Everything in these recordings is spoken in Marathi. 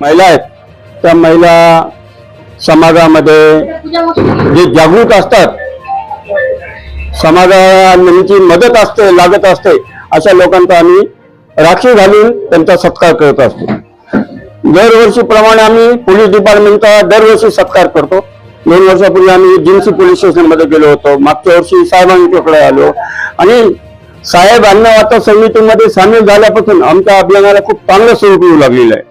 महिला आहेत. त्या महिला समाजामध्ये जे जागृत असतात समाजाची मदत असते लागत असते अशा लोकांचा आम्ही राखी घालून त्यांचा सत्कार करत असतो. दरवर्षीप्रमाणे आम्ही पोलीस डिपार्टमेंटचा दरवर्षी सत्कार करतो. दोन वर्षापूर्वी आम्ही जिन्सी पोलीस स्टेशनमध्ये गेलो होतो. मागच्या वर्षी साहेबांच्याकडे आलो. आणि साहेब अन्नवाता समितीमध्ये सामील झाल्यापासून आमच्या अभियानाला खूप चांगलं स्वरूप येऊ लागलेलं आहे.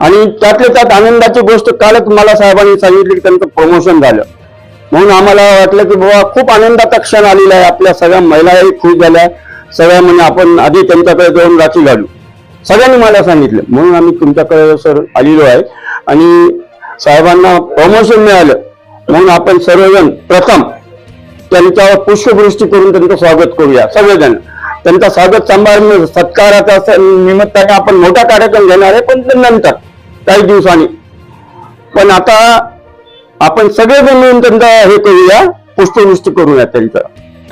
आणि त्यातल्या त्यात आनंदाची गोष्ट कालच मला साहेबांनी सांगितली की त्यांचं प्रमोशन झालं. म्हणून आम्हाला वाटलं की बाबा खूप आनंदाचा क्षण आलेला आहे. आपल्या सगळ्या महिलाही खुश झाल्या. सगळ्या म्हणजे आपण आधी त्यांच्याकडे जाऊन राखी घालू. सगळ्यांनी मला सांगितलं. म्हणून आम्ही तुमच्याकडे सर आलेलो आहे. आणि साहेबांना प्रमोशन मिळालं. म्हणून आपण सर्वजण प्रथम त्यांच्यावर पुष्पवृष्टी करून त्यांचं स्वागत करूया सगळेजण. त्यांचा स्वागत सांभाळून सत्काराचा निमित्ताने आपण मोठा कार्यक्रम घेणार आहे पण नंतर काही दिवसांनी. पण आता आपण सगळेजण मिळून त्यांचा हे करूया पुष्पवृष्टी करूया त्यांचं.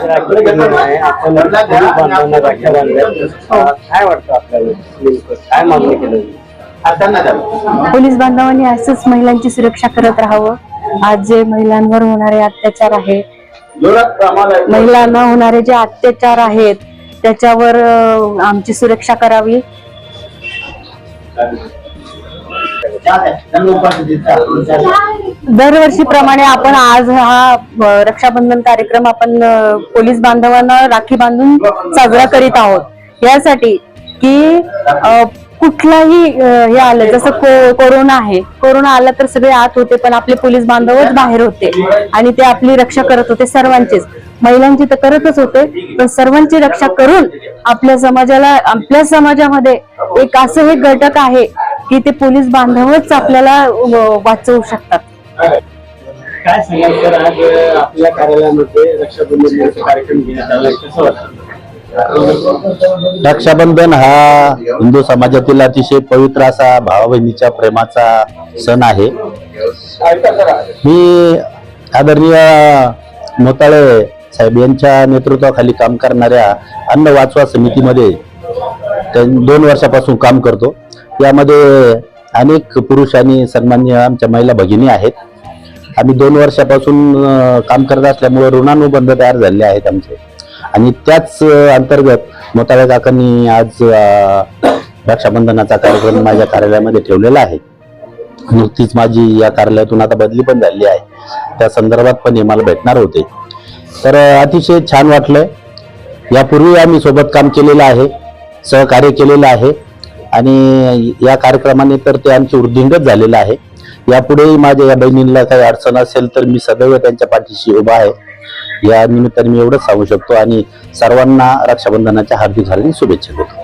आहे आपण पोलीस बांधवांना राख्या बांधल्या काय वाटतं आपल्याला नेमकं काय मागणी केलं पोलीस बांधवांनी असंच महिलांची सुरक्षा करत राहावं. आज जे महिलांवर होणारे अत्याचार आहे महिलांना होणारे जे अत्याचार आहेत त्याच्यावर आमची सुरक्षा करावी. दरवर्षीप्रमाणे आपण आज हा रक्षाबंधन कार्यक्रम आपण पोलीस बांधवांना राखी बांधून साजरा करीत आहोत. यासाठी की कुठलाही हे आलं जसं को- कोरोना आहे. कोरोना आला तर सगळे आत होते पण आपले पोलीस बांधवच बाहेर होते. आणि ते आपली रक्षा करत होते सर्वांचीच. महिलांची तर करतच होते पण सर्वांची रक्षा करून आपल्या समाजाला आपल्या समाजामध्ये एक असं हे घटक आहे की ते पोलीस बांधवच आपल्याला वाचवू शकतात. काय सांगाल सर आज आपल्या कार्यालयामध्ये रक्षाबंधन कार्यक्रम घेण्यात आला कसं वाटतं? रक्षाबंधन हा हिंदू समाजातील अतिशय पवित्र असा भावा बहिणीच्या प्रेमाचा सण आहे. मी आदरणीय मोताळे साहेब यांच्या नेतृत्वाखाली काम करणाऱ्या अन्न वाचवा समितीमध्ये त्यां- दोन वर्षापासून काम करतो. यामध्ये अनेक पुरुष आणि सन्मान्य आमच्या महिला भगिनी आहेत. आम्ही दोन वर्षापासून काम करत असल्यामुळे ऋणानुबंध तयार झाले आहेत आमचे. आणि त्याच अंतर्गत मोताळे काकांनी आज रक्षाबंधनाचा कार्यक्रम माझ्या कार्यालयामध्ये ठेवलेला आहे. नुकतीच माझी या कार्यालयातून आता बदली पण झाली आहे. त्या संदर्भात पण हे मला भेटणार होते. तर अतिशय छान वाटलं यापूर्वी आम्ही सोबत काम केलेलं आहे सहकार्य केलेलं आहे. आणि या कार्यक्रमाने तर ते आमचे वृद्धिंगत झालेलं आहे. यापुढेही माझ्या या बहिणींना काही अडचण असेल तर मी सदैव त्यांच्या पाठीशी उभा आहे. या निमित्ताने मी एवढंच सांगू शकतो आणि सर्वांना रक्षाबंधनाच्या हार्दिक हार्दिक शुभेच्छा देतो.